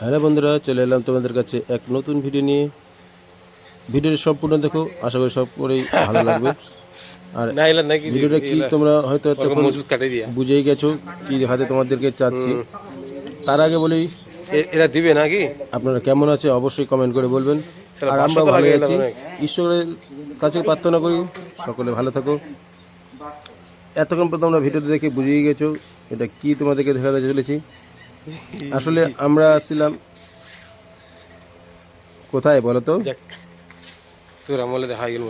Hello বন্ধুরা চলে এলাম তোমাদের কাছে এক নতুন ভিডিও নিয়ে। ভিডিওটি সম্পূর্ণ দেখো আশা করি সব করেই ভালো লাগবে। আর ভিডিওটা কি তোমরা হয়তো বুঝেই গেছো কি হাতে তোমাদেরকে চাচ্ছি। তার আগে বলি এরা দিবে নাকি? আপনারা কেমন আছে অবশ্যই কমেন্ট করে বলবেন। আর আমরা ভালো আছি। ঈশ্বরের কাছে প্রার্থনা করি সকলে ভালো থাকো। এতক্ষণ পর্যন্ত আমরা ভিডিওতে দেখে বুঝেই গেছো এটা কি তোমাদেরকে দেখাতে চলেছি। আসলে আমরা আসছিলাম কোথায় বলো তো? তোর আমলে দেখা গেল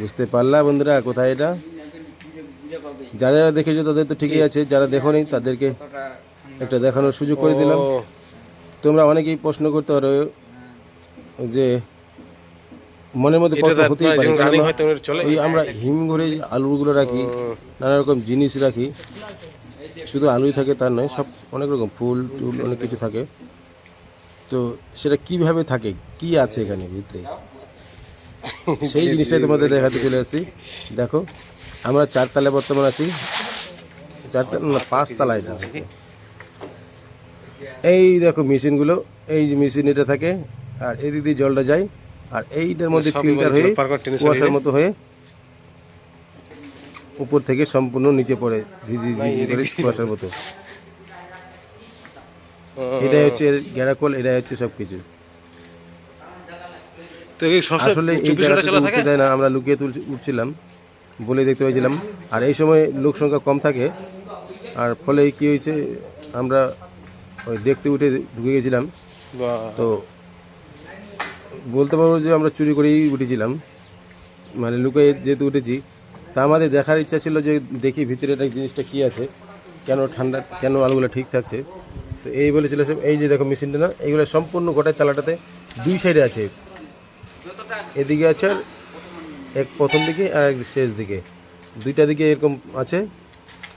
বুঝতে পারলা বন্ধুরা কোথায় এটা? যারা যারা দেখেছ তাদের তো ঠিকই আছে যারা দেখোনি তাদেরকে একটা দেখানোর সুযোগ করে দিলাম। তোমরা অনেকেই প্রশ্ন করতে পারো যে মনের মধ্যে প্রশ্ন হতেই পারে আমরা হিমঘরে আলুগুলো রাখি নানা রকম জিনিস রাখি। শুধু আলুই থাকে তার নয় সব অনেক রকম ফুল টুল অনেক কিছু থাকে। তো সেটা কীভাবে থাকে? কি আছে এখানে ভিতরে? সেই জিনিসটাই তোমাদের দেখাতে চলে আসছি দেখো আমরা চারতলায় বর্তমান আছি। চারতলা না পাঁচতলায়। এই দেখো মেশিনগুলো এই যে মেশিন এটা থাকে আর এদিক দিয়ে জলটা যায় আর এইটার মধ্যে ফিল্টার হয়ে কুয়াশার মতো হয়ে উপর থেকে সম্পূর্ণ নিচে পড়ে। ঝিঝি ঝিঝি করে কুয়াশার মতো। এটাই হচ্ছে গ্যারাকল এটাই হচ্ছে সব কিছু তো এই আসলে এই জায়গাটা দেয় না আমরা লুকিয়ে তুল উঠছিলাম বলে দেখতে পেয়েছিলাম আর এই সময় লোক সংখ্যা কম থাকে আর ফলে কি হয়েছে আমরা ওই দেখতে উঠে ঢুকে গেছিলাম। তো বলতে পারব যে আমরা চুরি করেই উঠেছিলাম। মানে লুকিয়ে যেহেতু উঠেছি তা আমাদের দেখার ইচ্ছা ছিল যে দেখি ভিতরে জিনিসটা কী আছে কেন ঠান্ডা কেন আলুগুলো ঠিক থাকছে। তো এই বলেছিল সব এই যে দেখো মেশিনটা না এইগুলো সম্পূর্ণ গোটায় তালাটাতে দুই সাইডে আছে। এদিকে আছে আর এক প্রথম দিকে আর এক শেষ দিকে। দুইটা দিকে এরকম আছে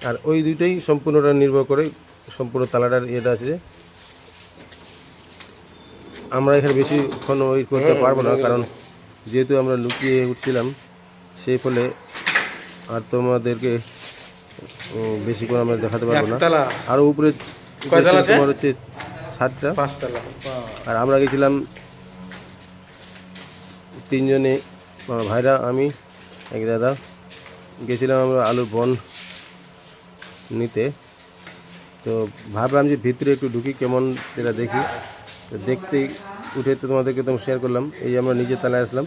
আর ওই দুইটাই সম্পূর্ণটা নির্ভর করে সম্পূর্ণ তালাটার ইয়েটা আছে যে আমরা এখানে বেশিক্ষণ ওই করতে পারব না কারণ যেহেতু আমরা লুকিয়ে উঠছিলাম সেই ফলে আর তোমাদেরকে উম, বেশিক্ষণ আমরা দেখাতে পারব না। আর উপরে তোমার হচ্ছে সাতটা পাঁচতলা আর আমরা গেছিলাম তিনজনে আমার ভাইরা আমি এক দাদা। গেছিলাম আমরা আলুর বন নিতে। তো ভাবলাম যে ভিতরে একটু ঢুকি কেমন সেটা দেখি। তো দেখতেই উঠে তো তোমাদেরকে তো শেয়ার করলাম। এই আমরা নিজের তালায় আসলাম।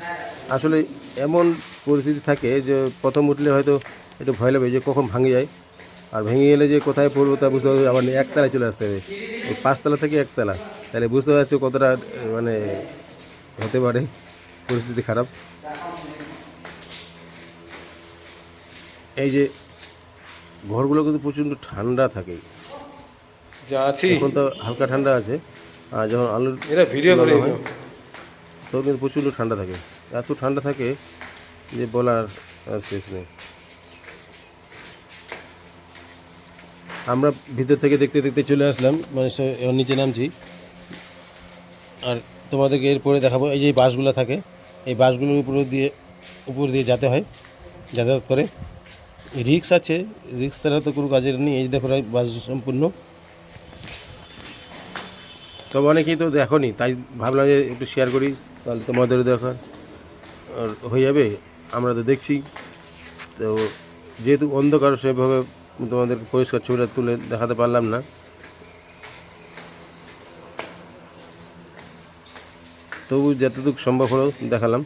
আসলে এমন পরিস্থিতি থাকে যে প্রথম উঠলে হয়তো একটু ভয় লাগবে যে কখন ভাঙে যায়। আর ভেঙে গেলে যে কোথায় পড়ব তা বুঝতে হবে আবার একতলায় চলে আসতে হবে। এই পাঁচতলা থেকে একতলা। তাহলে বুঝতে পারছ কতটা মানে হতে পারে পরিস্থিতি খারাপ। এই যে ঘরগুলো কিন্তু প্রচণ্ড ঠান্ডা থাকে। যা আছে। এখন তো হালকা ঠান্ডা আছে। আর যখন আলুর এরা ভিডিও করে তখন কিন্তু প্রচণ্ড ঠান্ডা থাকে। এত ঠান্ডা থাকে যে বলার শেষ নেই। আমরা ভিতর থেকে দেখতে দেখতে চলে আসলাম মানে নিচে নামছি। আর তোমাদেরকে এরপরে দেখাবো, এই যে বাসগুলো থাকে, এই বাসগুলোর উপর দিয়ে উপর দিয়ে যেতে হয়, যাতায়াত করে। রিক্স আছে, রিক্স ছাড়া তো কোনো কাজের নেই, এই দেখো বাস সম্পূর্ণ। তবে অনেকেই তো দেখনি, তাই ভাবলাম যে একটু শেয়ার করি। তাহলে তোমাদের দেখার। আর হয়ে যাবে? আমরা তো দেখছি। তো যেহেতু অন্ধকার সেভাবে তোমাদের পরিষ্কার ছবিটা তুলে দেখাতে পারলাম না। তবু যতটুকু সম্ভব হলো দেখালাম।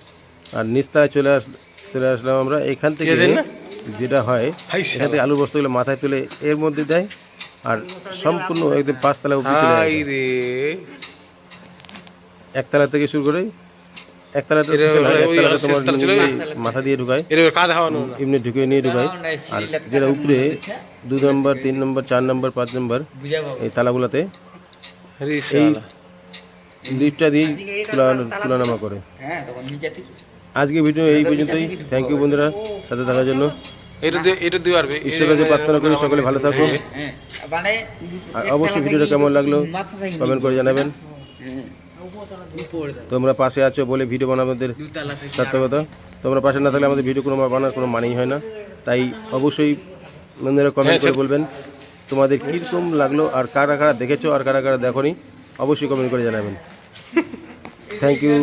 আর নিস্তায় চলে আস চলে আসলাম আমরা। এখান থেকে যেটা হয় এখান থেকে আলু বস্তাগুলো মাথায় তুলে এর মধ্যে দেয় আর সম্পূর্ণ একদম পাঁচতলা উপরে একতলা থেকে শুরু করে একতলা মাথা দিয়ে ঢুকায়। এর কা দেখানো না। এমনি ঢুকে নিয়ে ঢুকায়। আর যেটা উপরে দু নম্বর তিন নম্বর চার নম্বর পাঁচ নম্বর এই তালাগুলোতে লিফটটা দিয়ে তুলা- তুলনামা করে। হ্যাঁ আজকে ভিডিও এই পর্যন্তই। থ্যাংক ইউ বন্ধুরা সাথে থাকার জন্য। প্রার্থনা করি সকলে ভালো থাকো হ্যাঁ মানে আর অবশ্যই ভিডিওটা কেমন লাগল কমেন্ট করে জানাবেন। তোমরা পাশে আছো বলে ভিডিও বানাবো আমাদের থেকে সার্থকতা। তোমরা পাশে না থাকলে আমাদের ভিডিও কোনো বানার কোনো মানেই হয় না। তাই অবশ্যই বন্ধুরা কমেন্ট করে বলবেন তোমাদের কীরকম লাগল আর কারা কারা দেখেছ আর কারা কারা দেখো অবশ্যই কমেন্ট করে জানাবেন। Thank you